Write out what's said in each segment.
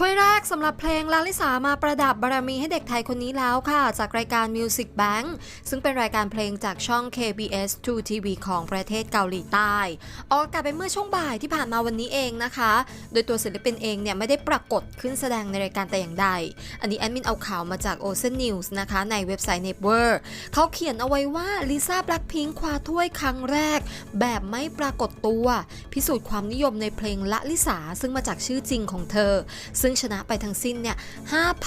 ถ้วยแรกสำหรับเพลงลาลิสามาประดับบารมีให้เด็กไทยคนนี้แล้วค่ะ จากรายการ Music Bank ซึ่งเป็นรายการเพลงจากช่อง KBS 2 TV ของประเทศเกาหลีใต้ ออกอากาศไปเมื่อช่วงบ่ายที่ผ่านมาวันนี้เองนะคะ โดยตัวศิลปินเองเนี่ยไม่ได้ปรากฏขึ้นแสดงในรายการแต่อย่างใด อันนี้แอดมินเอาข่าวมาจาก Ocean News นะคะในเว็บไซต์ n e t w o r เขาเขียนเอาไว้ว่าลิซ่าแบล็คพิงคว้าถ้วยครั้งแรก แบบไม่ปรากฏตัว พิสูจน์ความนิยมในเพลงละลิสาซึ่งมาจากชื่อจริงของเธอซึ่งึ่งชนะไปทั้งสิ้นเนี่ย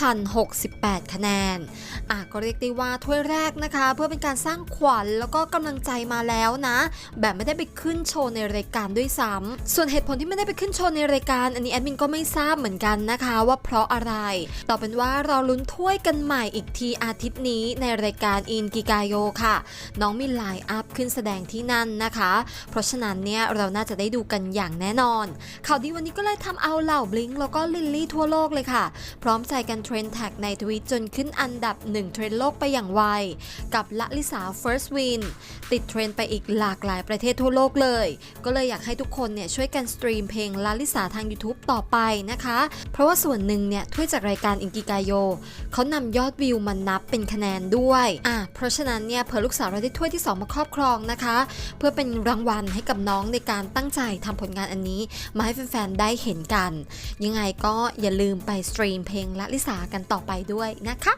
5,068 คะแนนอะก็เรียกได้ว่าถ้วยแรกนะคะ เพื่อเป็นการสร้างขวัญแล้วก็กำลังใจมาแล้วนะ แบบไม่ได้ไปขึ้นโชว์ในรายการด้วยซ้ำส่วนเหตุผลที่ไม่ได้ไปขึ้นโชว์ในรายการ อันนี้แอดมินก็ไม่ทราบเหมือนกันนะคะว่าเพราะอะไร ต่อเป็นว่าเราลุ้นถ้วยกันใหม่อีกทีอาทิตย์นี้ในรายการอินกิกายโยค่ะ น้องมีไลน์อัพขึ้นแสดงที่นั่นนะคะ เพราะฉะนั้นเนี่ยเราน่าจะได้ดูกันอย่างแน่นอนข่าวดีวันนี้ก็เลยทำเอาเหล่าบลิงแล้วก็ลิลลี่ทั่วโลกเลยค่ะ พร้อมใจกันเทรนแท็กในทวิตจนขึ้นอันดับ 1 เทรนโลกไปอย่างไว กับละลิสา First Win ติดเทรนไปอีกหลากหลายประเทศทั่วโลกเลย ก็เลยอยากให้ทุกคนเนี่ยช่วยกันสตรีมเพลงลาลิสาทาง YouTube ต่อไปนะคะ เพราะว่าส่วนหนึ่งเนี่ยถ้วยจากรายการอิงกิกายโยเขานำยอดวิวมานับเป็นคะแนนด้วยอะเพราะฉะนั้นเนี่ยเผื่อลูกสาวเราได้ถ้วยที่ 2 มาครอบครองนะคะ เพื่อเป็นรางวัลให้กับน้องในการตั้งใจทำผลงานอันนี้ มาให้แฟนๆได้เห็นกัน ยังไงก็อย่าลืมไปสตรีมเพลงละลิสากันต่อไปด้วยนะคะ